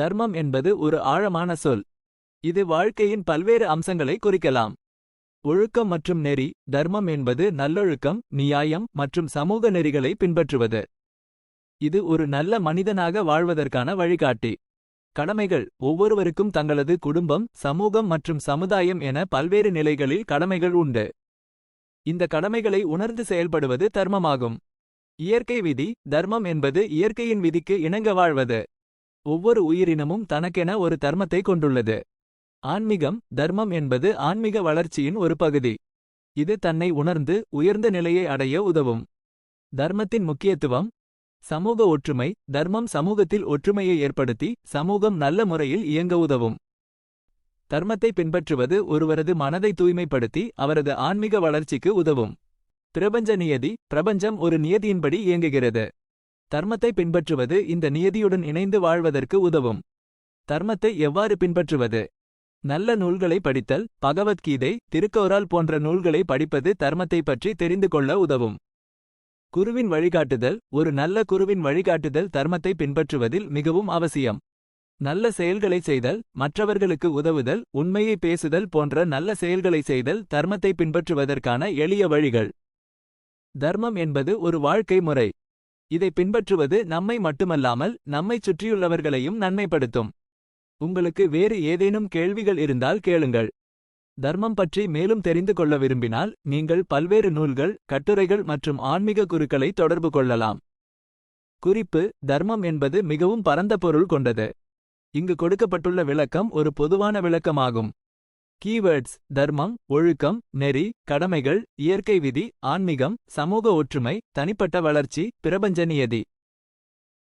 தர்மம் என்பது ஒரு ஆழமான சொல். இது வாழ்க்கையின் பல்வேறு அம்சங்களை குறிக்கலாம். ஒழுக்கம் மற்றும் நெறி தர்மம் என்பது நல்லொழுக்கம் நியாயம் மற்றும் சமூக நெறிகளை பின்பற்றுவது. இது ஒரு நல்ல மனிதனாக வாழ்வதற்கான வழிகாட்டி. கடமைகள் ஒவ்வொருவருக்கும் தங்களது குடும்பம் சமூகம் மற்றும் சமுதாயம் என பல்வேறு நிலைகளில் கடமைகள் உண்டு. இந்த கடமைகளை உணர்ந்து செயல்படுவது தர்மமாகும். இயற்கை விதி தர்மம் என்பது இயற்கையின் விதிக்கு இணங்க வாழ்வது. ஒவ்வொரு உயிரினமும் தனக்கென ஒரு தர்மத்தை கொண்டுள்ளது. ஆன்மீகம் தர்மம் என்பது ஆன்மீக வளர்ச்சியின் ஒரு பகுதி. இது தன்னை உணர்ந்து உயர்ந்த நிலையை அடைய உதவும். தர்மத்தின் முக்கியத்துவம் சமூக ஒற்றுமை தர்மம் சமூகத்தில் ஒற்றுமையை ஏற்படுத்தி சமூகம் நல்ல முறையில் இயங்க உதவும். தர்மத்தை பின்பற்றுவது ஒருவரது மனதை தூய்மைப்படுத்தி அவரது ஆன்மீக வளர்ச்சிக்கு உதவும். பிரபஞ்ச நியதி பிரபஞ்சம் ஒரு நியதியின்படி இயங்குகிறது. தர்மத்தை பின்பற்றுவது இந்த நியதியுடன் இணைந்து வாழ்வதற்கு உதவும். தர்மத்தை எவ்வாறு பின்பற்றுவது? நல்ல நூல்களை படித்தல் பகவத்கீதை திருக்கோரால் போன்ற நூல்களை படிப்பது தர்மத்தை பற்றி தெரிந்து கொள்ள உதவும். குருவின் வழிகாட்டுதல் ஒரு நல்ல குருவின் வழிகாட்டுதல் தர்மத்தை பின்பற்றுவதில் மிகவும் அவசியம். நல்ல செயல்களை செய்தல் மற்றவர்களுக்கு உதவுதல் உண்மையை பேசுதல் போன்ற நல்ல செயல்களை செய்தல் தர்மத்தை பின்பற்றுவதற்கான எளிய வழிகள். தர்மம் என்பது ஒரு வாழ்க்கை முறை. இதை பின்பற்றுவது நம்மை மட்டுமல்லாமல் நம்மைச் சுற்றியுள்ளவர்களையும் நன்மைப்படுத்தும். உங்களுக்கு வேறு ஏதேனும் கேள்விகள் இருந்தால் கேளுங்கள். தர்மம் பற்றி மேலும் தெரிந்து கொள்ள விரும்பினால் நீங்கள் பல்வேறு நூல்கள் கட்டுரைகள் மற்றும் ஆன்மீக குருக்களை தொடர்பு கொள்ளலாம். குறிப்பு தர்மம் என்பது மிகவும் பரந்த பொருள் கொண்டது. இங்கு கொடுக்கப்பட்டுள்ள விளக்கம் ஒரு பொதுவான விளக்கமாகும். கீவேர்ட்ஸ் தர்மம் ஒழுக்கம் நெறி கடமைகள் இயற்கை விதி ஆன்மீகம் சமூக ஒற்றுமை தனிப்பட்ட வளர்ச்சி பிரபஞ்ச நியதி.